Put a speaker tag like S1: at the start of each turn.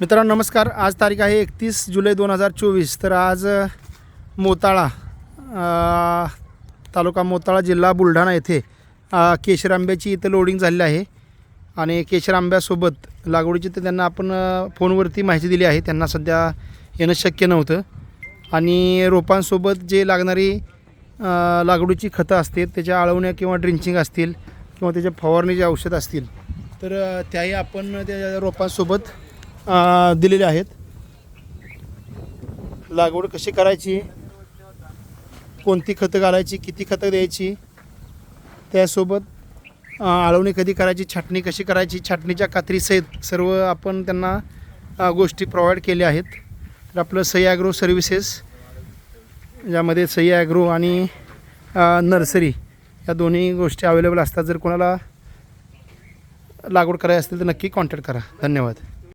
S1: मित्रांनो नमस्कार. आज तारीख आहे एकतीस जुलै दोन हजार चोवीस. तर आज मोताळा तालुका मोताळा जिल्हा बुलढाणा येथे केशर आंब्याची इथं लोडिंग झालेली आहे. आणि केशर आंब्यासोबत लागवडीची तर त्यांना आपण फोनवरती माहिती दिली आहे. त्यांना सध्या येणं शक्य नव्हतं. आणि रोपांसोबत जे लागणारी लागवडीची खतं असतील त्याच्या आळवण्या किंवा ड्रिंचिंग असतील किंवा त्याच्या फवारणीचे औषध असतील तर त्याही आपण त्या रोपांसोबत दिलेले आहेत. लागवड कशी करायची? कोणती खतं घालायची? किती खतं द्यायची? त्यासोबत आळवणी कधी करायची? छाटणी कशी करायची? छाटणीच्या कात्रीसहित सर्व आपण त्यांना गोष्टी प्रोव्हाइड केल्या आहेत. तर आपलं सई ॲग्रो सर्व्हिसेस यामध्ये सई ॲग्रो आणि नर्सरी या दोन्ही गोष्टी अवेलेबल असतात. जर कोणाला लागवड करायची असतील तर नक्की कॉन्टॅक्ट करा. धन्यवाद.